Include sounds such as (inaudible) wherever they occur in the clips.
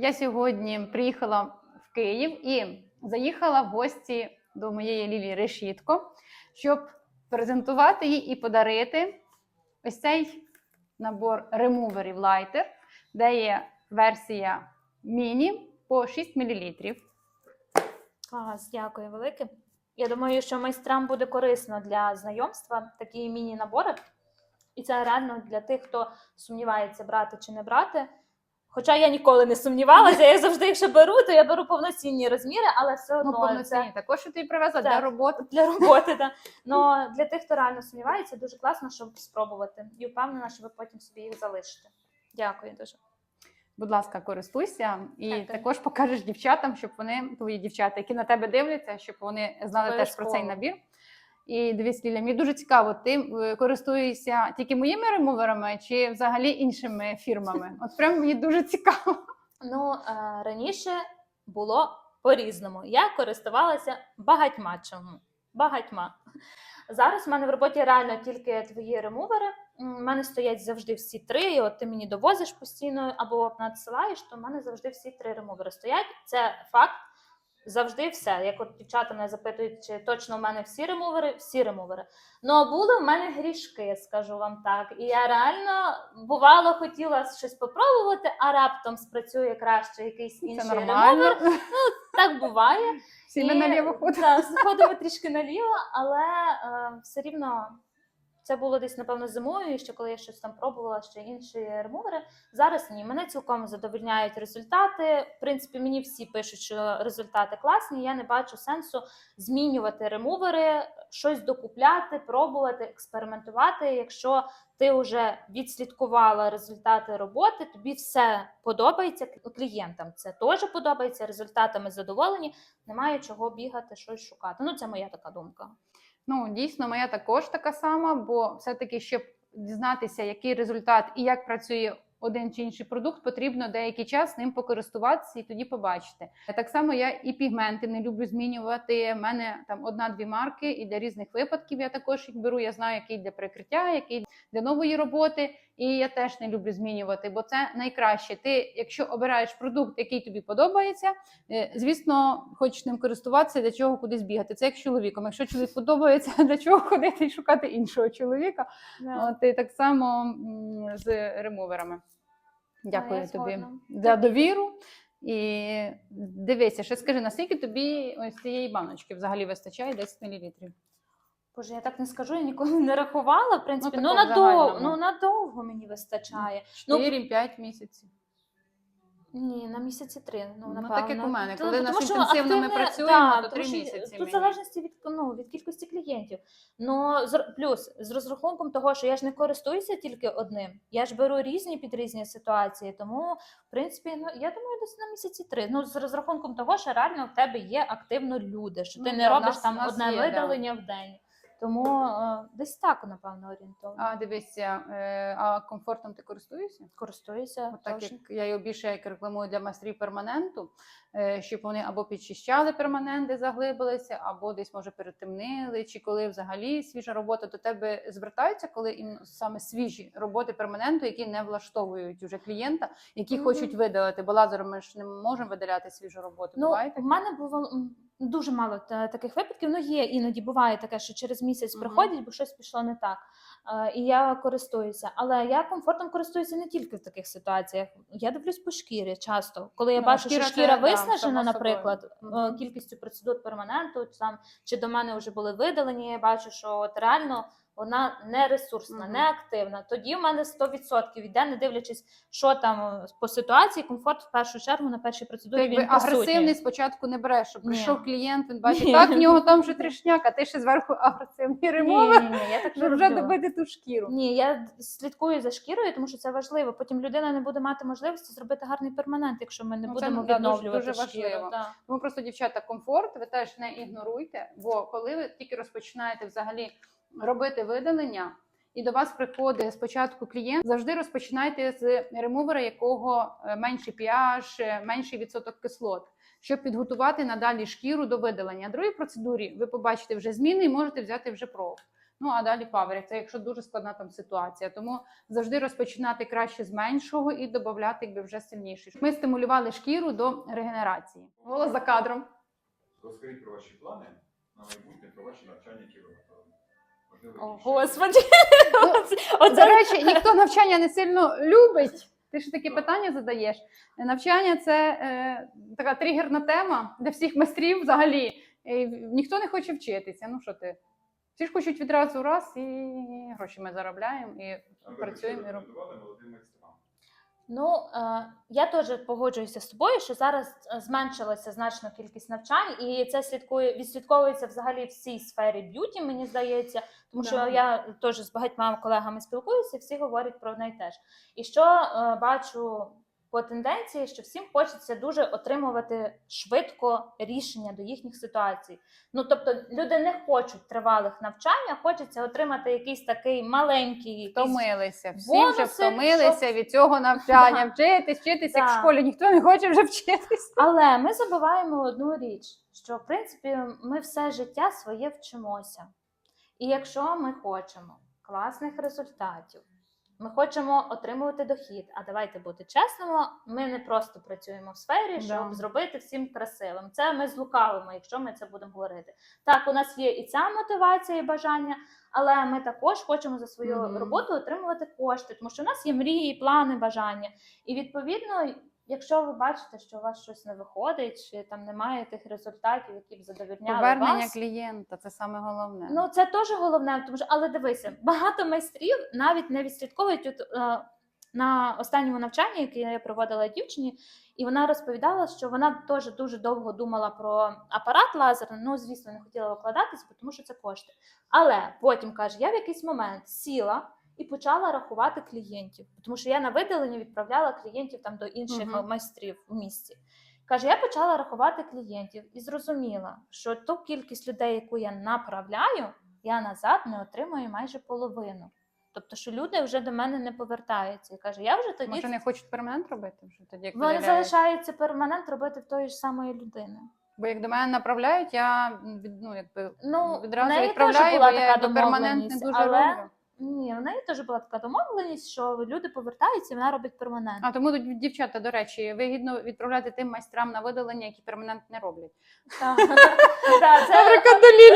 Я сьогодні приїхала в Київ і заїхала в гості до моєї Лілії Решітко, щоб презентувати їй і подарити ось цей набор ремуверів Lighter, де є версія міні по 6 мл. Клас, дякую велике. Я думаю, що майстрам буде корисно для знайомства такі міні-набори. І це реально для тих, хто сумнівається, брати чи не брати. Хоча я ніколи не сумнівалася, я завжди, якщо беру, то я беру повноцінні розміри, але все Ну, одно повноцінні це також що ти привезла Так. для роботи. для роботи. (laughs) Да. Но для тих, хто реально сумнівається, дуже класно, щоб спробувати. І впевнена, що ви потім собі їх залишите. Дякую дуже. Будь ласка, користуйся і Так, так. також покажеш дівчатам, щоб вони, твої дівчата, які на тебе дивляться, щоб вони знали теж про цей набір. І дивись, Ліля, мені дуже цікаво, ти е, користуєшся тільки моїми ремуверами чи взагалі іншими фірмами? (laughs) От прям мені дуже цікаво. Ну, е, раніше було по-різному. Я користувалася багатьма чому. Багатьма. Зараз в мене в роботі реально тільки твої ремувери. У мене стоять завжди всі три. І от ти мені довозиш постійно або надсилаєш, то в мене завжди всі три ремувери стоять. Це факт. Завжди все. Як от дівчата мене запитують, чи точно в мене всі ремувери, всі ремувери. Ну, а були в мене грішки, скажу вам так. І я реально бувало хотіла щось попробувати, а раптом спрацює краще якийсь інший Це ремувер. нормально. Так буває. Всі ми наліво ходимо. Так, ходимо трішки наліво, але е, все рівно це було десь, напевно, зимою, ще коли я щось там пробувала, ще інші ремувери. Зараз ні. Мене цілком задовольняють результати. В принципі, мені всі пишуть, що результати класні. Я не бачу сенсу змінювати ремувери, щось докупляти, пробувати, експериментувати. Якщо ти вже відслідкувала результати роботи, тобі все подобається клієнтам. Це теж подобається, результатами задоволені. Немає чого бігати, щось шукати. Ну, це моя така думка. Ну, дійсно, моя також така сама, бо все-таки, щоб дізнатися, який результат і як працює один чи інший продукт, потрібно деякий час ним покористуватися і тоді побачити. Так само я і пігменти не люблю змінювати. У мене там одна-дві марки, і для різних випадків я також їх беру. Я знаю, який для прикриття, який для нової роботи. І я теж не люблю змінювати, бо це найкраще. Ти, якщо обираєш продукт, який тобі подобається, е, звісно, хочеш ним користуватися, для чого кудись бігати. Це як з чоловіком. Якщо чоловік подобається, (laughs) для чого ходити і шукати іншого чоловіка? От і так само з ремуверами. Дякую я тобі згодна. за довіру. І дивися, ще скажи, наскільки тобі ось цієї баночки взагалі вистачає 10 мл? Боже, я так не скажу, я ніколи не рахувала. В принципі, Ну, ну, надовго, ну надовго мені вистачає. Ну, 4-5 місяців. Ні, на місяці три. Ну, Ну, так як у мене. Коли ну, нас тому що інтенсивно ми активне- працюємо, да, то три місяці Тут в залежності від, ну, від кількості клієнтів. Ну, з- плюс з розрахунком того, що я ж не користуюся тільки одним. Я ж беру різні під різні ситуації. Тому, в принципі, ну я думаю, десь на місяці три. Ну, з розрахунком того, що реально в тебе є активно люди, що ти Ну, не робиш нас- там нас одне є, да. видалення в день. Тому е, десь так, напевно, орієнтовно. А дивися, е, а комфортом ти користуєшся? Користуюся. От так як я його більше як рекламую для майстрів перманенту, е, щоб вони або підчищали перманент, де заглибилися, або десь може перетемнили, чи коли взагалі свіжа робота до тебе звертаються, коли іменно саме свіжі роботи перманенту, які не влаштовують уже клієнта, які Мгм. хочуть видалити. Бо лазером ми ж не можемо видаляти свіжу роботу. Ну, Буває в мене було дуже мало таких випадків. Ну, є іноді буває таке, що через місяць Мгм. проходять, бо щось пішло не так. Е, і я користуюся. Але я комфортом користуюся не тільки в таких ситуаціях. Я дивлюсь по шкірі часто. Коли я Ну, бачу, шкіра що шкіра це, виснажена, да, наприклад, Мгм. кількістю процедур перманенту, там, чи до мене вже були видалені, я бачу, що от реально. Вона не ресурсна, Мгм. не активна. Тоді в мене 100% йде, не дивлячись, що там е, по ситуації, комфорт в першу чергу на першій процедурі якби він присутній. агресивний спочатку не береш, щоб прийшов клієнт, він бачить, так, в нього там вже трішняк, а ти ще зверху агресивний Ні, ні, ні, я так не вже добити ту шкіру. Ні, я слідкую за шкірою, тому що це важливо. Потім людина не буде мати можливості зробити гарний перманент, якщо ми не Ну, це, будемо дуже- відновлювати дуже шкіру. важливо. да. Тому просто, дівчата, комфорт ви теж не ігноруйте, бо коли ви тільки розпочинаєте взагалі робити видалення, і до вас приходить спочатку клієнт, завжди розпочинайте з ремувера, якого е, менший pH, е, менший відсоток кислот. Щоб підготувати надалі шкіру до видалення. В другій процедурі ви побачите вже зміни і можете взяти вже проб. Ну а далі фабрик. Це якщо дуже складна там ситуація. Тому завжди розпочинати краще з меншого і додати якби вже сильніший. Ми стимулювали шкіру до регенерації. Голос за кадром. Розкажіть про ваші плани на майбутнє, про ваші навчання, які ви О, Господи. (laughs) От. До речі, ніхто навчання не сильно любить. Ти ж такі питання задаєш. Навчання це е, така тригерна тема для всіх майстрів взагалі. І ніхто не хоче вчитися. Ну що ти? Всі ж хочуть відразу раз і гроші ми заробляємо і А працюємо. і робимо. Ну, е, я теж погоджуюся з тобою, що зараз е, зменшилася значно кількість навчань, і це слідкує відслідковується взагалі в всій сфері б'юті, мені здається, тому що Да. я теж з багатьма колегами спілкуюся, всі говорять про одне й те ж. І що е, бачу по тенденції, що всім хочеться дуже отримувати швидко рішення до їхніх ситуацій. Ну тобто люди не хочуть тривалих навчань, а хочеться отримати якийсь такий маленький якийсь Втомилися. Всі вже втомилися щоб- від цього навчання. (laughs) Вчитись, вчитись, як в школі. Ніхто не хоче вже вчитись. Але ми забуваємо одну річ: що в принципі ми все життя своє вчимося. І якщо ми хочемо класних результатів, ми хочемо отримувати дохід. А давайте бути чесними, ми не просто працюємо в сфері, щоб Да. зробити всім красивим. Це ми злукавимо, якщо ми це будемо говорити. Так, у нас є і ця мотивація і бажання, але ми також хочемо за свою Мгм. роботу отримувати кошти, тому що у нас є мрії, плани, бажання. І відповідно, якщо ви бачите, що у вас щось не виходить, чи там немає тих результатів, які б задовільняли Повернення вас, клієнта це саме головне. Ну, це теж головне, тому що але дивися, багато майстрів навіть не відслідковують от, е, на останньому навчанні, яке я проводила дівчині, і вона розповідала, що вона теж дуже довго думала про апарат лазерний. Ну, звісно, не хотіла викладатись, тому що це кошти. Але потім каже: я в якийсь момент сіла. І почала рахувати клієнтів, тому що я на видалення відправляла клієнтів там до інших Мгм. майстрів у місті. Каже, я почала рахувати клієнтів і зрозуміла, що ту кількість людей, яку я направляю, я назад не отримую майже половину. Тобто, що люди вже до мене не повертаються. І каже, я вже тоді Може не хочуть перманент робити вже тоді, як вони залишаються перманент робити в тої ж самої людини. Бо як до мене направляють, я від, ну, якби Ну, відразу відправляю, бо я перманент не дуже але роблю. Ні, в неї теж була така домовленість, що люди повертаються, і вона робить перманент. А тому тут дівчата, до речі, вигідно відправляти тим майстрам на видалення, які перманент не роблять. Так, (laughs) Так, це-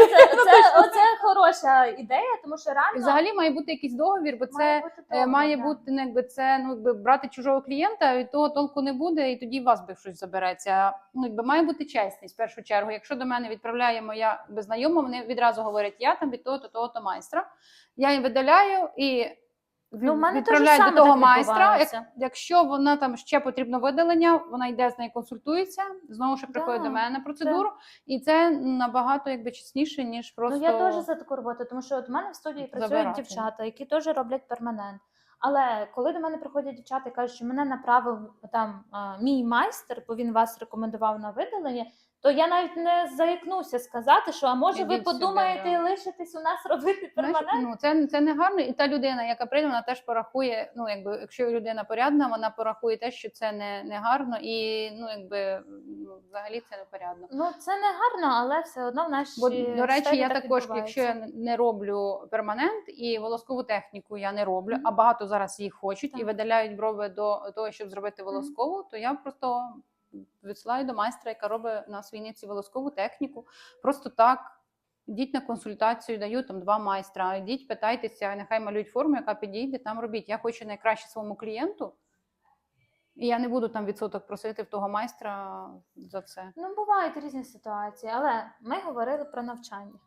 це- це- Оце хороша ідея, тому що реально взагалі має бути якийсь договір, бо це бути е, договір, має да. бути ну, якби це ну якби брати чужого клієнта, від того толку не буде, і тоді вас би щось забереться. Ну якби має бути чесність в першу чергу. Якщо до мене відправляє моя якби, знайома, вони відразу говорять, я там від того, то того, то майстра. Я їм видаляю і Ну, в мене відправляю до того майстра. Як, якщо вона там ще потрібно видалення, вона йде з нею консультується, знову ж приходить Да, до мене на процедуру, і це набагато якби чесніше, ніж просто Ну, я теж за таку роботу, тому що от в мене в студії працюють Забирати. дівчата, які теж роблять перманент. Але коли до мене приходять дівчата і кажуть, що мене направив там мій майстер, бо він вас рекомендував на видалення, то я навіть не заікнуся сказати, що а може ви Ідіть сюди, подумаєте да. і лишитесь у нас робити Знаєш, перманент? ну це, це не гарно, і та людина, яка прийде, вона теж порахує. Ну, якби якщо людина порядна, вона порахує те, що це не, не гарно, і ну якби ну, взагалі це не порядно. Ну це не гарно, але все одно в нашій Бо до речі, я так також, якщо я не роблю перманент і волоскову техніку я не роблю, а багато зараз їх хочуть і видаляють брови до того, щоб зробити волоскову, то я просто відсилаю до майстра, яка робить на свійниці волоскову техніку. Просто так. Йдіть на консультацію, даю там два майстра. Йдіть, питайтеся, нехай малюють форму, яка підійде, там робіть. Я хочу найкраще своєму клієнту, і я не буду там відсоток просити в того майстра за це. Ну, бувають різні ситуації, але ми говорили про навчання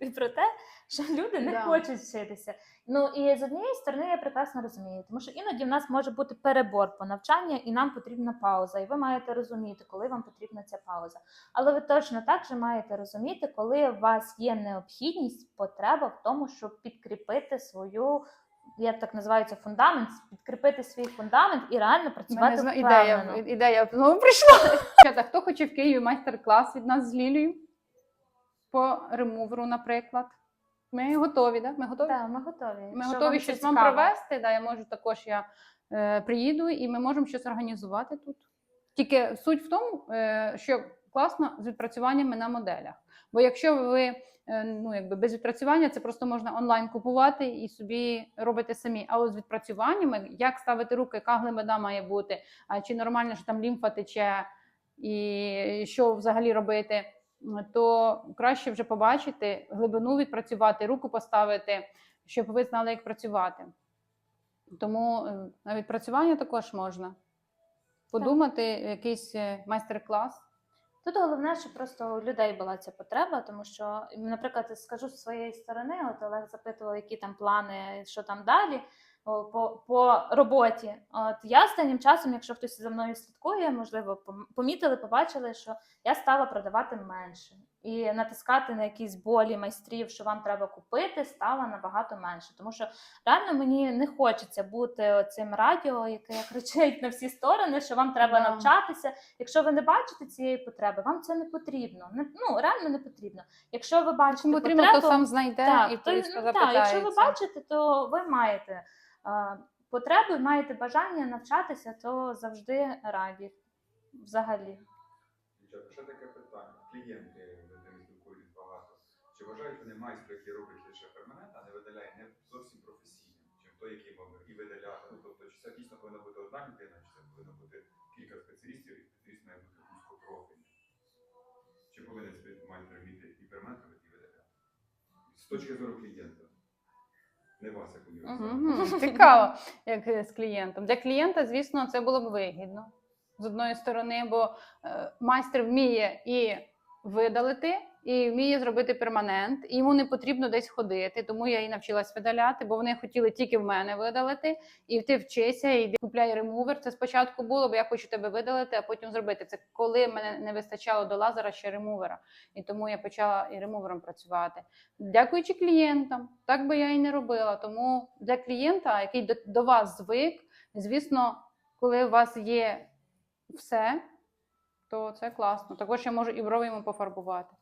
і про те, що люди не Да. хочуть вчитися. Ну і з однієї сторони я прекрасно розумію, тому що іноді в нас може бути перебор по навчанню, і нам потрібна пауза. І ви маєте розуміти, коли вам потрібна ця пауза. Але ви точно так же маєте розуміти, коли у вас є необхідність, потреба в тому, щоб підкріпити свою. Як так називається фундамент, підкріпити свій фундамент і реально працювати мене ідея, ідея знову прийшла. (laughs) Хто хоче в Києві майстер-клас від нас з Лілією по ремуверу, наприклад. Ми готові, да? Ми готові? Так, ми готові. Ми Якщо готові вам щось вам цікаво. провести. Да, я можу також я е, приїду і ми можемо щось організувати тут. Тільки суть в тому, е, що класно з відпрацюваннями на моделях. Бо якщо ви е, ну, якби без відпрацювання, це просто можна онлайн купувати і собі робити самі. А от з відпрацюваннями, як ставити руки, яка глибина має бути, а чи нормально, що там лімфа тече, і що взагалі робити, то краще вже побачити глибину відпрацювати, руку поставити, щоб ви знали, як працювати. Тому е, на відпрацювання також можна подумати, якийсь е, майстер-клас. Тут головне, щоб просто у людей була ця потреба, тому що, наприклад, скажу з своєї сторони, от Олег запитував, які там плани, що там далі по, по роботі. От я останнім часом, якщо хтось за мною слідкує, можливо, пом- помітили, побачили, що я стала продавати менше. І натискати на якісь болі майстрів, що вам треба купити, стало набагато менше. Тому що реально мені не хочеться бути цим радіо, яке (laughs) кричить на всі сторони, що вам треба Да. навчатися. Якщо ви не бачите цієї потреби, вам це не потрібно. Не, ну реально не потрібно. Якщо ви бачите потрібно, потребу, то сам знайде так, і то, ну, так, якщо ви бачите, то ви маєте потребу, і маєте бажання навчатися, то завжди раді. Взагалі. Ще таке питання. Клієнти ними спілкують багато. Чи вважають вони майстра, який робить лише перманент, а не видаляє не зовсім професійним, чим той, який може і видаляти. Ну, тобто, чи це дійсно повинна бути одна людина, чи це повинно бути кілька спеціалістів, і спеціаліст має бути вузькопрофільний? Чи повинен майстер вміти і перманент робити, і видаляти? З точки зору клієнта. Не вас, як універсал. Цікаво, як з клієнтом. Для клієнта, звісно, це було б вигідно з одної сторони, бо е, майстер вміє і видалити, і вміє зробити перманент, і йому не потрібно десь ходити. Тому я і навчилась видаляти, бо вони хотіли тільки в мене видалити. І ти вчися, і купляй ремувер. Це спочатку було, бо я хочу тебе видалити, а потім зробити. Це коли мене не вистачало до лазера ще ремувера. І тому я почала і ремувером працювати. Дякуючи клієнтам, так би я і не робила. Тому для клієнта, який до, до вас звик, звісно, коли у вас є все, то це класно. Також я можу і брови йому пофарбувати.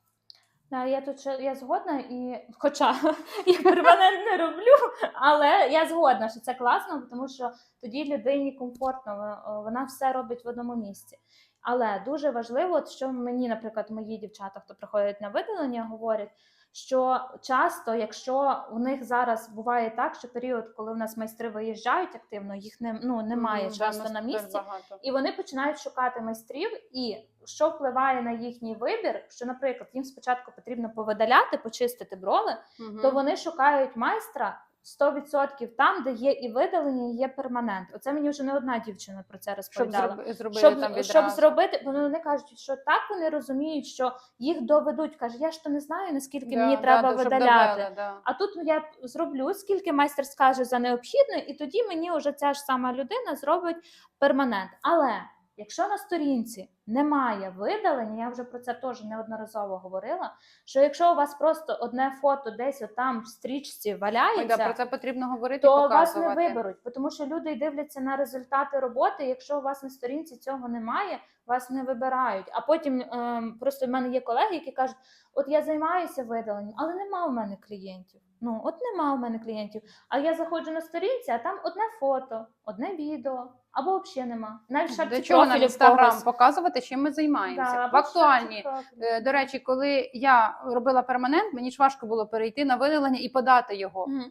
Да, я тут ще я згодна, і хоча (laughs) я перманент не роблю, але я згодна, що це класно, тому що тоді людині комфортно, вона- вона все робить в одному місці. Але дуже важливо, от що мені, наприклад, мої дівчата, хто приходять на видалення, говорять, що часто, якщо у них зараз буває так, що період, коли у нас майстри виїжджають активно, їх не, ну, немає Мгм, часто на місці, багато. і вони починають шукати майстрів, і що впливає на їхній вибір, що, наприклад, їм спочатку потрібно повидаляти, почистити брови, Мгм. то вони шукають майстра 100% там, де є і видалення, і є перманент. Оце мені вже не одна дівчина про це щоб розповідала. зроб- зробити Щоб, там щоб зробити, бо вони кажуть, що так вони розуміють, що їх доведуть. Каже, я ж то не знаю, наскільки Да, мені да, треба да, видаляти. довели, да. А тут я зроблю, скільки майстер скаже за необхідне, і тоді мені вже ця ж сама людина зробить перманент. Але якщо на сторінці немає видалення, я вже про це теж неодноразово говорила. Що якщо у вас просто одне фото десь отам в стрічці Ой, валяється, да, про це потрібно говорити то вас не виберуть, тому що люди дивляться на результати роботи. Якщо у вас на сторінці цього немає, вас не вибирають. А потім ем, просто в мене є колеги, які кажуть: от я займаюся видаленням, але нема у мене клієнтів. Ну, от нема у мене клієнтів. А я заходжу на сторінці, а там одне фото, одне відео, або взагалі нема. Навіть шапці Для чого нам профілю інстаграм когось. показувати, чим ми займаємося? Да, в або в шапці актуальні. Е, До речі, коли я робила перманент, мені ж важко було перейти на видалення і подати його. Мгм.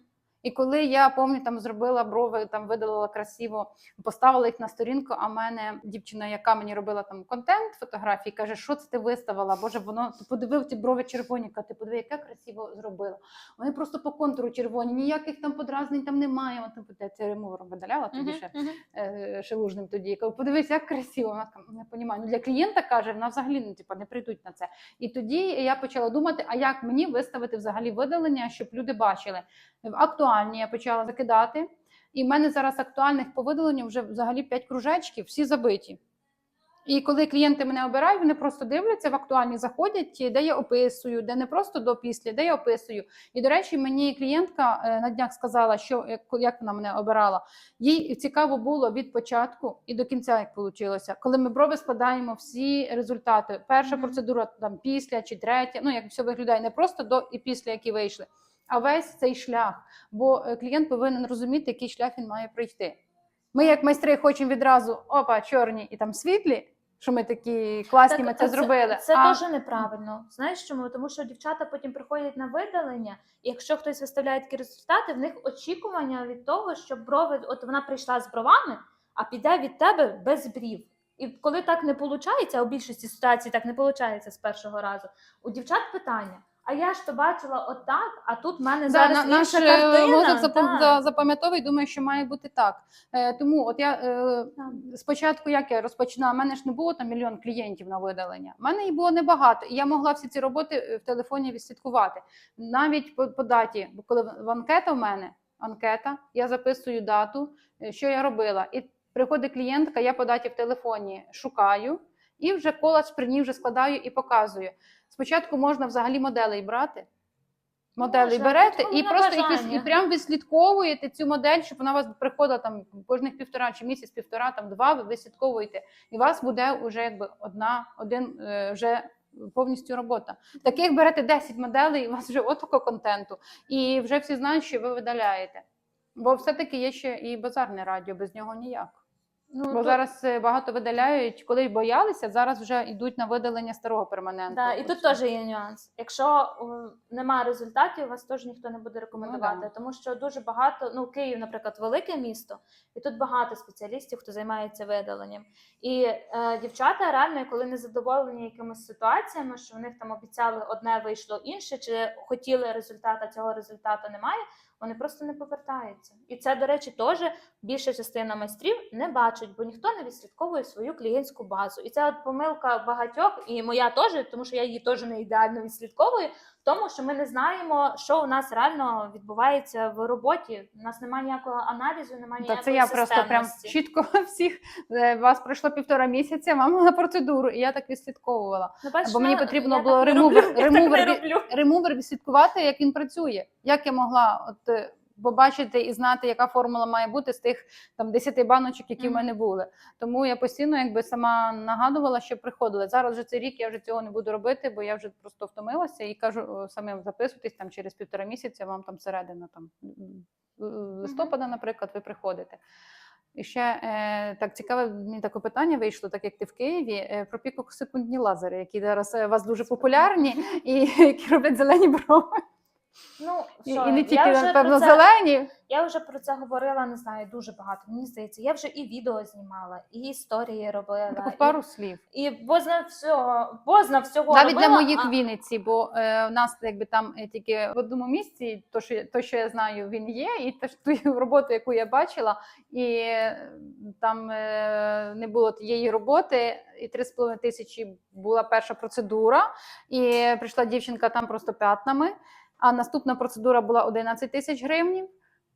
І коли я пам'ятаю, там зробила брови, там видалила красиво, поставила їх на сторінку. А мене дівчина, яка мені робила там контент фотографії, каже, що це ти виставила? Боже, воно ти подивив ті брови червоні. Ти подиви, яке красиво зробила. Вони просто по контуру червоні, ніяких там подразнень там немає. От я це ремувером видаляла тоді ще Мгм, мгм. е, шелужним тоді. Кажу, подивись, як красиво. Вона не понімаю. Ну для клієнта каже, вона взагалі ну, типа, не прийдуть на це. І тоді я почала думати, а як мені виставити взагалі видалення, щоб люди бачили. В актуальні я почала закидати. І в мене зараз актуальних по видаленню вже взагалі 5 кружечків, всі забиті. І коли клієнти мене обирають, вони просто дивляться в актуальні, заходять, де я описую, де не просто до після, де я описую. І до речі, мені клієнтка е, на днях сказала, що як- як вона мене обирала. Їй цікаво було від початку і до кінця, як вийшло. Коли ми брови складаємо всі результати. Перша процедура там після чи третя, ну як все виглядає, не просто до і після, які вийшли, а весь цей шлях. Бо е, клієнт повинен розуміти, який шлях він має пройти. Ми, як майстри, хочемо відразу опа, чорні і там світлі. що ми такі класні, ми це, зробили. Це, а, дуже неправильно. Знаєш чому? Тому що дівчата потім приходять на видалення, і якщо хтось виставляє такі результати, в них очікування від того, що брови, от вона прийшла з бровами, а піде від тебе без брів. І коли так не виходить, а у більшості ситуацій так не виходить з першого разу, у дівчат питання. А я ж то бачила отак, а тут в мене Да, зараз на- наш інша е, картина. мозок так. запам'ятовує, думає, що має бути так. Е, тому от я е, спочатку, як я розпочинала, в мене ж не було там мільйон клієнтів на видалення. У мене їх було небагато, і я могла всі ці роботи е, в телефоні відслідкувати. Навіть по, по даті, бо коли в анкета в мене анкета, я записую дату, е, що я робила. І приходить клієнтка, я по даті в телефоні шукаю, і вже коледж при ній вже складаю і показую. Спочатку можна взагалі моделей брати. Моделей Можна, берете і просто якісь, і прям відслідковуєте цю модель, щоб вона у вас приходила там кожних півтора чи місяць, півтора, там два, ви відслідковуєте. І у вас буде вже якби одна, один е, вже повністю робота. Таких берете 10 моделей, і у вас вже отако контенту. І вже всі знають, що ви видаляєте. Бо все-таки є ще і базарне радіо, без нього ніяк. Ну, Бо тут- зараз е, багато видаляють, коли боялися, зараз вже йдуть на видалення старого перманенту. Да, і тут теж є нюанс. Якщо е, нема результатів, вас теж ніхто не буде рекомендувати, Ну да. тому що дуже багато, ну Київ, наприклад, велике місто, і тут багато спеціалістів, хто займається видаленням. І е, дівчата реально, коли не задоволені якимись ситуаціями, що в них там обіцяли одне, вийшло інше, чи хотіли результата, цього результату немає. Вони просто не повертаються. І це, до речі, теж більша частина майстрів не бачить, бо ніхто не відслідковує свою клієнтську базу. І це от помилка багатьох, і моя теж, тому що я її теж не ідеально відслідковую, тому, що ми не знаємо, що у нас реально відбувається в роботі. У нас немає ніякого аналізу, немає Та це я просто прям чітко (laughs) всіх е, вас пройшло півтора місяця, вам на процедуру, і я так відслідковувала. Ну, бачиш, бо мені ну, потрібно я було ремувер- ремувер. Ремувер відслідкувати, як він працює. Як я могла от побачити і знати, яка формула має бути з тих там 10 баночок, які в мене були. Тому я постійно якби сама нагадувала, що приходили. Зараз вже цей рік я вже цього не буду робити, бо я вже просто втомилася і кажу самим записуйтесь там через півтора місяця. Вам там середина там листопада, наприклад, ви приходите. І ще е, так цікаве мені таке питання вийшло, так як ти в Києві, е, про пікосекундні лазери, які зараз е, у вас дуже популярні і (laughs) які роблять зелені брови. Ну, І, що, і не я тільки, вже напевно, про це- зелені. Я вже про це говорила, не знаю, дуже багато. Мені здається, я вже і відео знімала, і історії робила. Таку і- пару слів. І бозна всього, бозна всього Навіть для моїх а- Вінниці, бо е, в нас якби там е, тільки в одному місці, то що, то, що я знаю, він є, і те, що ту (laughs) роботу, яку я бачила, і е, там е, не було тієї роботи, і 3,5 тисячі була перша процедура, і прийшла дівчинка там просто п'ятнами, а наступна процедура була 11 тисяч гривнів,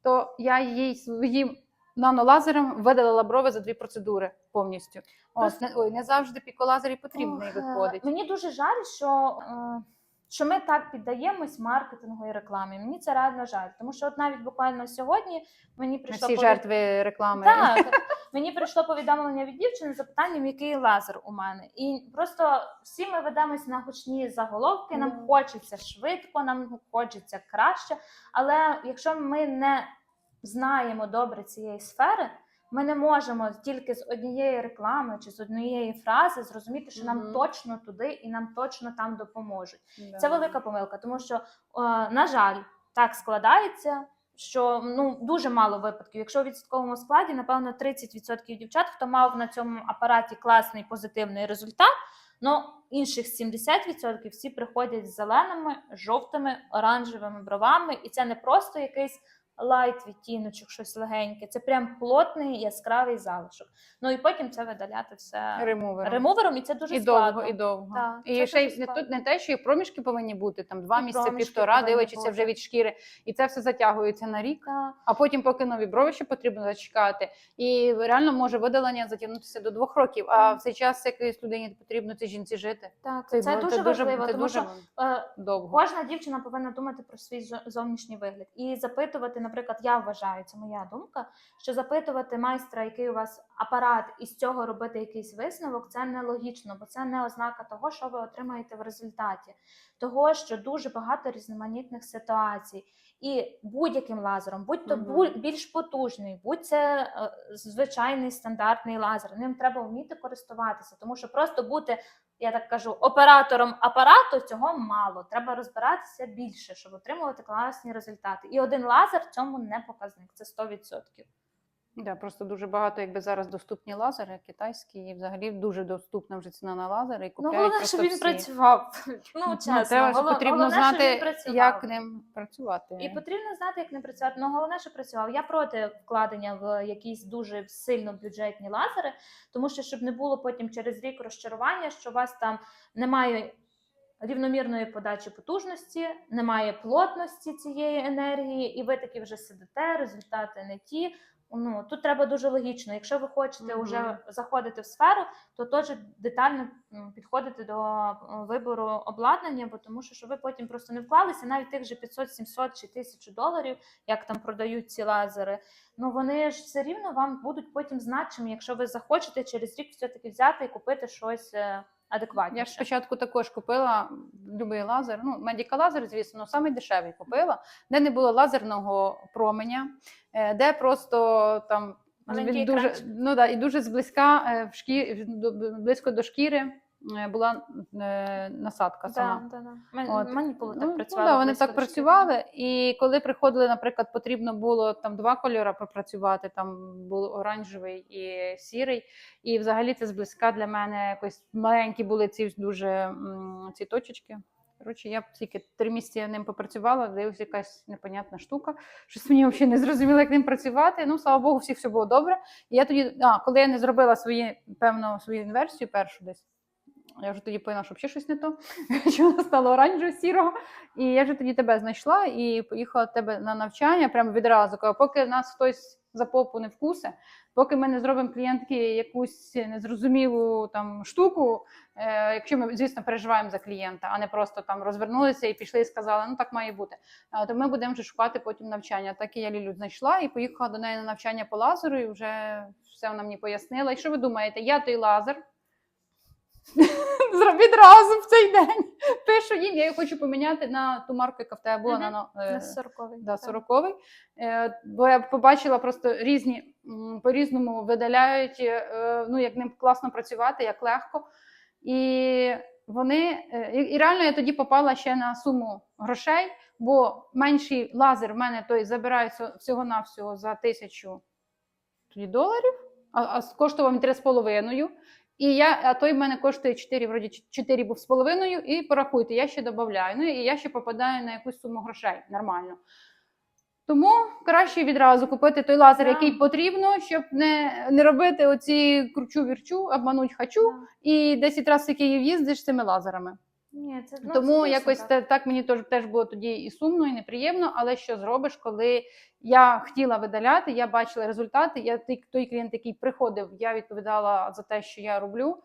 то я їй своїм нанолазером видалила брови за дві процедури повністю. Просто- не, ой, не завжди піколазер і потрібний Ох, е, виходить. Мені дуже жаль, що, е, що ми так піддаємось маркетингу і рекламі. Мені це реально жаль. Тому що, от навіть буквально сьогодні мені прийшло всі повід- жертви реклами. Так, (laughs) мені прийшло повідомлення від дівчини з запитанням, який лазер у мене. І просто всі ми ведемось на гучні заголовки. Нам хочеться швидко, нам хочеться краще. Але якщо ми не знаємо добре цієї сфери, ми не можемо тільки з однієї реклами чи з однієї фрази зрозуміти, що нам точно туди і нам точно там допоможуть. Да. Це велика помилка, тому що, е, на жаль, так складається. Що ну дуже мало випадків. Якщо в відсотковому складі, напевно, 30% дівчат, хто мав на цьому апараті класний позитивний результат, ну інших 70% всі приходять з зеленими, жовтими, оранжевими бровами, і це не просто якийсь лайт відтіночок, щось легеньке. Це прям плотний яскравий залишок. Ну і потім це видаляти все Ремувером. ремувером, і це дуже і складно. довго, і довго. Так, і це ще й не, тут не те, що і проміжки повинні бути там два І місяці, проміжки півтора, повинні дивлячися бути. вже від шкіри, і це все затягується на рік. Так. А потім, поки нові брови ще потрібно зачекати, і реально може видалення затягнутися до двох років. А в цей час якоїсь людині потрібно цій жінці жити. Так, Це, це, дуже важливо, це тому дуже що е, довго. кожна дівчина повинна думати про свій зо- зовнішній вигляд і запитувати наприклад, я вважаю, це моя думка, що запитувати майстра, який у вас апарат, і з цього робити якийсь висновок, це нелогічно, бо це не ознака того, що ви отримаєте в результаті. Того, що дуже багато різноманітних ситуацій. І будь-яким лазером, будь то Мгм. більш потужний, будь це е, звичайний стандартний лазер. Ним треба вміти користуватися, тому що просто бути, я так кажу, оператором апарату цього мало. Треба розбиратися більше, щоб отримувати класні результати. І один лазер цьому не показник. Це 100%. Да, просто дуже багато, якби зараз доступні лазери, китайські, і взагалі дуже доступна вже ціна на лазери. І Ну купляють головне, просто щоб він всі. працював. (laughs) Ну, Ну, чесно, ж голов- потрібно головне, знати, як ним працювати. І потрібно знати, як не працювати. Ну головне, що працював. Я проти вкладення в якісь дуже сильно бюджетні лазери, тому що щоб не було потім через рік розчарування, що у вас там немає рівномірної подачі потужності, немає плотності цієї енергії, і ви таки вже сидите, результати не ті. Ну тут треба дуже логічно. Якщо ви хочете вже заходити в сферу, то теж детально підходити до е, вибору обладнання, бо тому що, що ви потім просто не вклалися, навіть тих же 500, 700 чи 1000 доларів, як там продають ці лазери. Ну вони ж все рівно вам будуть потім значимі, якщо ви захочете через рік все-таки взяти і купити щось е, адекватніше. Я ж спочатку також купила любий лазер, ну, медіка лазер, звісно, ну, саме дешевий купила, де не було лазерного променя, е, де просто там він дуже, ну, да, і дуже зблизька е, в шкі, близько до шкіри була е, насадка сама. Да, да, да. От. Мені було так Ну, працювало. Ну, да, вони так працювали. І коли приходили, наприклад, потрібно було там два кольори пропрацювати. Там був оранжевий і сірий. І взагалі це зблизька для мене якось маленькі були ці дуже ці точечки. Коротше, я тільки три місяці ним попрацювала, дивився якась непонятна штука. Щось мені взагалі не зрозуміло, як ним працювати. Ну, слава Богу, всіх все було добре. І я тоді, а, коли я не зробила свої, певно, свою інверсію першу десь. Я вже тоді поняла, що взагалі щось не то, (laughs) що вона стала оранжево-сірого. І я вже тоді тебе знайшла і поїхала тебе на навчання прямо відразу. Кажу, поки нас хтось за попу не вкусе, поки ми не зробимо клієнтки якусь незрозумілу там штуку, е, якщо ми, звісно, переживаємо за клієнта, а не просто там розвернулися і пішли і сказали, ну так має бути. А, то ми будемо вже шукати потім навчання. Так і я Лілю знайшла і поїхала до неї на навчання по лазеру, і вже все вона мені пояснила. І що ви думаєте, я той лазер. (laughs) Зробіть відразу в цей день. Пишу їм, я її хочу поміняти на ту марку, яка в тебе була на, е, На 40-й. да, 40-й. Е, бо я побачила просто різні по-різному видаляють, е, ну як ним класно працювати, як легко. І вони е, і, реально я тоді попала ще на суму грошей, бо менший лазер в мене той забирається всього-навсього за тисячу доларів, а, а коштував він 3,5. І я, а той в мене коштує 4, вроді 4 був з половиною, і порахуйте, я ще додаю. Ну і я ще попадаю на якусь суму грошей нормально. Тому краще відразу купити той лазер, який потрібно, щоб не, не робити оці кручу-вірчу, обмануть хачу, і 10 разів які їздиш цими лазерами. Ні, це, ну, Тому це якось так. те- так мені теж, теж було тоді і сумно, і неприємно. Але що зробиш, коли я хотіла видаляти, я бачила результати. Я той, той клієнт, який приходив, я відповідала за те, що я роблю.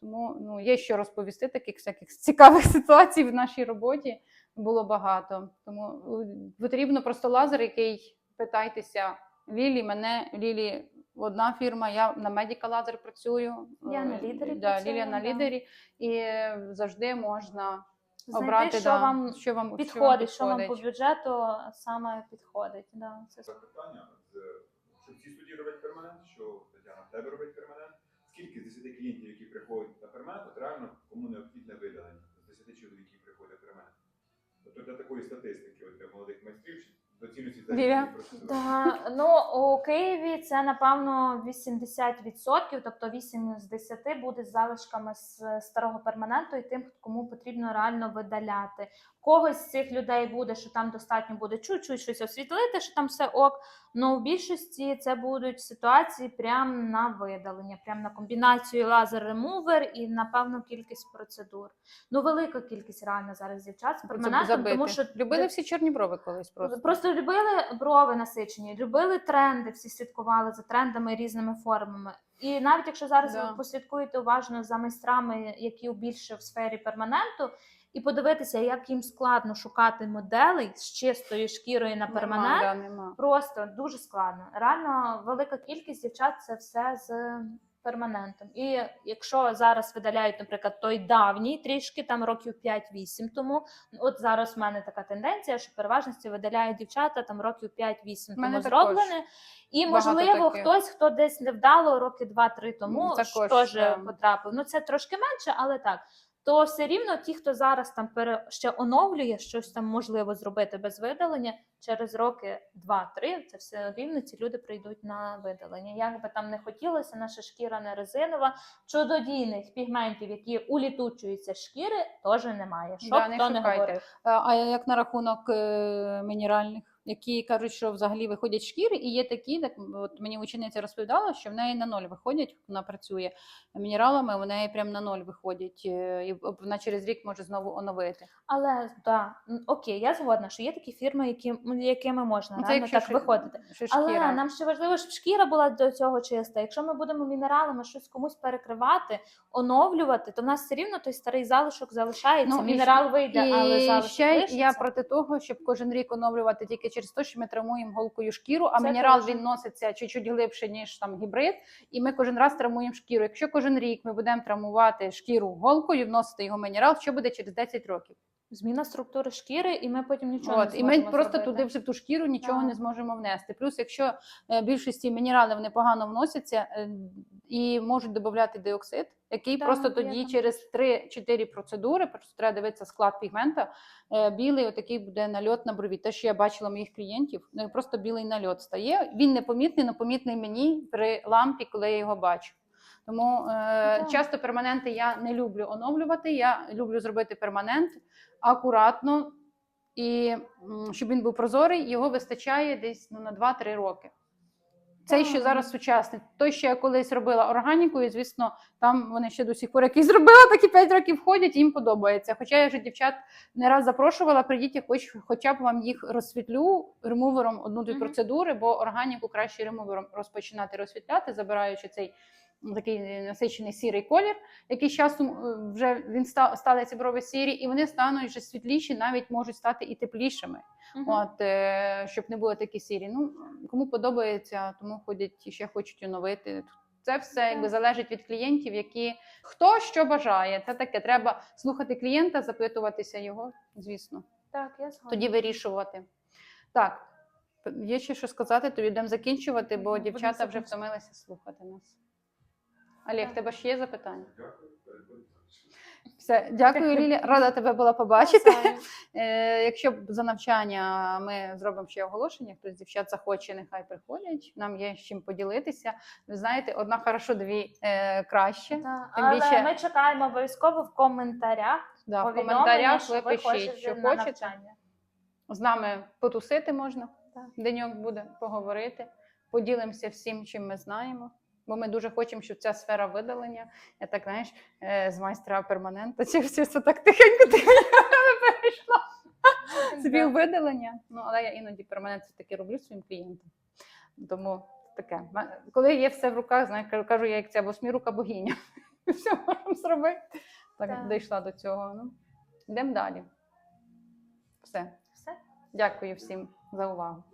Тому ну є що розповісти, таких всяких цікавих (laughs) ситуацій в нашій роботі було багато. Тому е, потрібно просто лазер, який питайтеся Лілі, мене Лілі. Одна фірма, я на Medical Laser працюю. Я на е, лідері да, працюю, Лілія на да. лідері, і е, завжди можна Знайти, обрати, що, да, вам що вам підходить, що що вам по бюджету саме підходить. Да, це Запитання, з- що всі студії роблять перманент, що Тетяна в тебе робить перманент. Скільки з 10 клієнтів, які приходять на перманент, от реально кому необхідне видалення? З 10 чоловік, які приходять на перманент. Тобто для такої статистики, от для молодих майстрів, чи доцільності? Да, ну у Києві це напевно 80%, тобто 8 з 10 буде з залишками з старого перманенту і тим, кому потрібно реально видаляти. Когось з цих людей буде, що там достатньо буде чуть-чуть щось освітлити, що там все ок. Ну в більшості це будуть ситуації прямо на видалення, прямо на комбінацію лазер-ремувер і на певну кількість процедур. Ну велика кількість реально зараз дівчат з перманентом, тому що любили всі чорні брови колись просто. Просто любили брови насичені, любили тренди, всі слідкували за трендами різними формами. І навіть якщо зараз Да. ви послідкуєте уважно за майстрами, які більше в сфері перманенту, і подивитися, як їм складно шукати моделей з чистою шкірою на перманент. Нема, да, нема. Просто дуже складно. Реально велика кількість дівчат це все з перманентом. І якщо зараз видаляють, наприклад, той давній трішки, там років 5-8 тому. От зараз в мене така тенденція, що переважності видаляють дівчата там років 5-8 В мене тому зроблене. І можливо, таких. хтось, хто десь невдало роки 2-3 тому Також, теж да. потрапив. Ну це трошки менше, але так. То все рівно ті, хто зараз там пере ще оновлює щось там можливо зробити без видалення, через роки 2-3, це все рівно ці люди прийдуть на видалення. Як би там не хотілося, наша шкіра не резинова, чудодійних пігментів, які улітучуються шкіри, теж немає. Що Да, не хто не шукайте. говорив. А а як на рахунок е, мінеральних, які кажуть, що взагалі виходять шкіри, і є такі, так от мені учениця розповідала, що в неї на ноль виходять, вона працює мінералами, в неї прям на ноль виходять, е, і вона через рік може знову оновити. Але да, окей, я згодна, що є такі фірми, які, якими можна Ну, реально так ши- виходити. що Але шкіра. нам ще важливо, щоб шкіра була до цього чиста. Якщо ми будемо мінералами щось комусь перекривати, оновлювати, то в нас все рівно той старий залишок залишається. Ну, і Мінерал вийде, але залишок ще лишиться. я проти того, щоб кожен рік оновлювати тільки через те, що ми травмуємо голкою шкіру, а Це мінерал точно. він носиться чуть-чуть глибше, ніж там гібрид, і ми кожен раз травмуємо шкіру. Якщо кожен рік ми будемо травмувати шкіру голкою, вносити його мінерал, що буде через 10 років? Зміна структури шкіри, і ми потім нічого От, не і ми просто зробити. туди вже в ту шкіру нічого Так. не зможемо внести. Плюс, якщо е, більшості мінерали вони погано вносяться е, і можуть додати диоксид, який Так, просто тоді там. через 3-4 процедури, просто треба дивитися склад пігмента, е, білий отакий буде нальот на брові. Те, що я бачила моїх клієнтів, ну, просто білий нальот стає. Він непомітний, але помітний мені при лампі, коли я його бачу. Тому е, часто перманенти я не люблю оновлювати. Я люблю зробити перманент акуратно, і щоб він був прозорий, його вистачає десь ну, на 2-3 роки. Цей, що зараз сучасний. Той, що я колись робила органікою, звісно, там вони ще до сих пор який зробила, так і 5 років ходять, і їм подобається. Хоча я вже дівчат не раз запрошувала, прийдіть, я хоч, хоча б вам їх розсвітлю ремувером одну-дві Мгм. процедури, бо органіку краще ремувером розпочинати розсвітляти, забираючи цей такий насичений сірий колір, який з часом е, вже він ста- стали ці брови сірі, і вони стануть вже світліші, навіть можуть стати і теплішими. Мгм. От, е, щоб не були такі сірі. Ну, кому подобається, тому ходять і ще хочуть оновити. Це все якби залежить від клієнтів, які хто що бажає. Це таке. Треба слухати клієнта, запитуватися його, звісно, Так, я згодна. тоді вирішувати. Так, є ще що сказати, то йдемо закінчувати, бо дівчата вже втомилися слухати нас. Олег, тебе ще є запитання? Все, дякую, Лілі. Рада тебе була побачити. Е, якщо б за навчання ми зробимо ще оголошення, хтось з дівчат захоче, нехай приходять. Нам є з чим поділитися. Ви знаєте, одна хорошо, дві е, краще. Тим Але більше- ми чекаємо обов'язково в коментарях. Да, в повідомлення, коментарях що ви ви пишіть, що на хочете. навчання. З нами потусити можна. Так. Деньок буде поговорити. Поділимося всім, чим ми знаємо. Бо ми дуже хочемо, щоб ця сфера видалення, я так знаєш, е, з майстра перманента, чи все це так тихенько перейшла. Собі Да. видалення. Ну, але я іноді перманент все-таки роблю своїм клієнтам. Тому таке. Коли є все в руках, знаєш, кажу, я як ця восьмірука богиня. (laughs) Все можемо зробити. Так, Так. дійшла до цього. Ну, йдемо далі. Все. Все. Дякую всім за увагу.